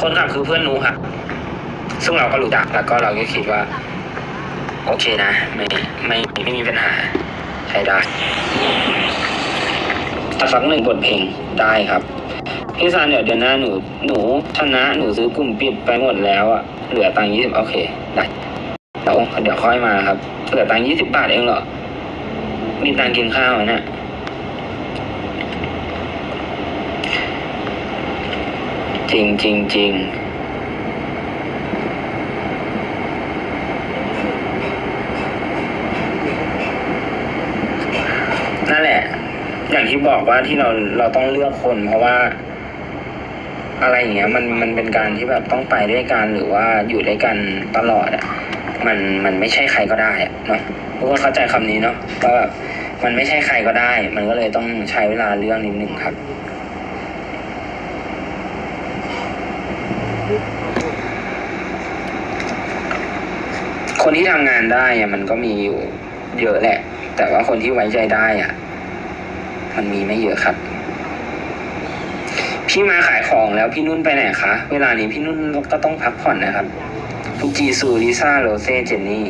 คนขับคือเพื่อนหนูค่ะ ซึ่งเราก็รู้จักแล้วก็เราก็คิดว่า โอเคนะ ไม่ไม่ไม่มีปัญหาใช้ได้สักหนึ่งบทเพลงได้ครับพี่ซานเดี๋ยวเดือนหน้าหนูหนูชนะหนูซื้อกลุ่มปิดไปหมดแล้วอะเหลือตังค์ยี่สิบโอเคได้เดี๋ยวเดี๋ยวค่อยมาครับเหลือตังค์ยี่สิบบาทเองเหรอมีตังค์กินข้าวไหมเนี่ย จริงจริงจริงนั่นแหละ อย่างที่บอกว่าที่เราเราต้องเลือกคน เพราะว่า อะไรอย่างเงี้ย มันมันเป็นการที่แบบต้องไปด้วยกันหรือว่าอยู่ด้วยกันตลอดอะ มันมันไม่ใช่ใครก็ได้อะเนาะทุกคนเข้าใจคำนี้เนาะว่าแบบมันไม่ใช่ใครก็ได้ มันก็เลยต้องใช้เวลาเรื่องนิดนึงครับ คนที่ทำงานได้อะมันก็มีอยู่เยอะแหละ แต่ว่าคนที่ไว้ใจได้อะ มันมีไม่เยอะครับ พี่มาขายของแล้วพี่นุ่นไปไหนคะ เวลานี้พี่นุ่นก็ต้องพักผ่อนนะครับทุกจีซูลิซ่าโรเซ่เจนนี่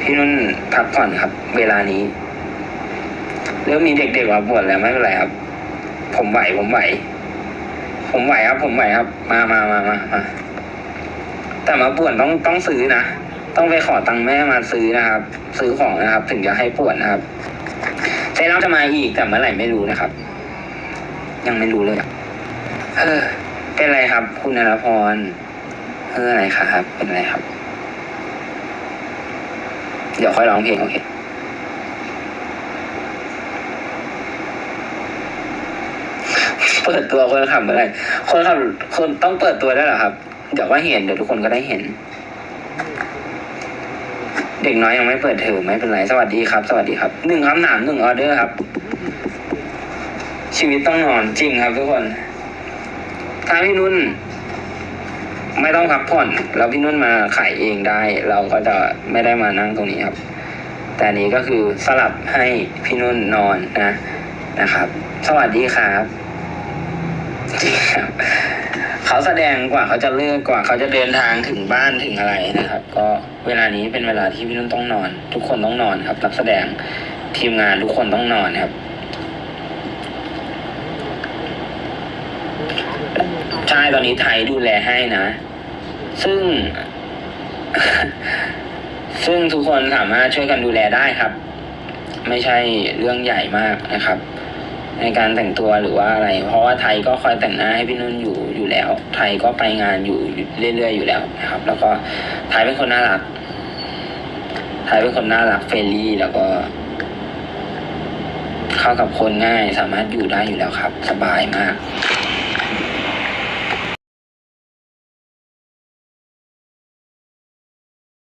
พี่นุ่นพักผ่อนครับ เวลานี้เริ่มมีเด็กๆมาปวดแล้วไม่เป็นไรครับ ผมไหวผมไหว ผมไหวครับ ผมไหวครับ มามามามามา แต่มาปวดต้องต้องซื้อนะ ต้องไปขอตังค์แม่มาซื้อนะครับ ซื้อของนะครับ ถึงจะให้ปวดนะครับเซรั่มจะมาอีกแต่เมื่อไหร่ไม่รู้นะครับ ยังไม่รู้เลยเออเป็นไรครับ คุณนรพรเอออะไรครับ เป็นไรครับ เดี๋ยวค่อยร้องเพลงโอเคเปิดตัวคนขับเมื่อไหร่คนขับคนต้องเปิดตัวได้เหรอครับ เดี๋ยวก็เห็นเดี๋ยวทุกคนก็ได้เห็น เด็กน้อยยังไม่เปิดเทอมไม่เป็นไรสวัสดีครับ สวัสดีครับหนึ่งคำถามหนึ่งออเดอร์ครับ ชีวิตต้องนอนจริงครับทุกคน ถ้าพี่นุ่น ไม่ต้องพักผ่อนแล้วพี่นุ่นมาขายเองได้ เราก็จะไม่ได้มานั่งตรงนี้ครับ แต่นนี้ก็คือสลับให้พี่นุ่นนอนนะนะครับ สวัสดีครับจริงครับ เขาแสดงกว่าเขาจะเลือกกว่าเขาจะเดินทางถึงบ้านถึงอะไรนะครับ ก็เวลานี้เป็นเวลาที่พี่นุ่นต้องนอน ทุกคนต้องนอนครับนักแสดงทีมงานทุกคนต้องนอนครับใช่ตอนนี้ไทยดูแลให้นะ ซึ่ง ซึ่งทุกคนสามารถช่วยกันดูแลได้ครับ ไม่ใช่เรื่องใหญ่มากนะครับ ในการแต่งตัวหรือว่าอะไร เพราะว่าไทยก็คอยแต่งหน้าให้พี่นุ่นอยู่อยู่แล้ว ไทยก็ไปงานอยู่เรื่อยๆอยู่แล้วนะครับ แล้วก็ไทยเป็นคนน่ารัก ไทยเป็นคนน่ารักเฟรนลี่แล้วก็เข้ากับคนง่ายสามารถอยู่ได้อยู่แล้วครับ สบายมาก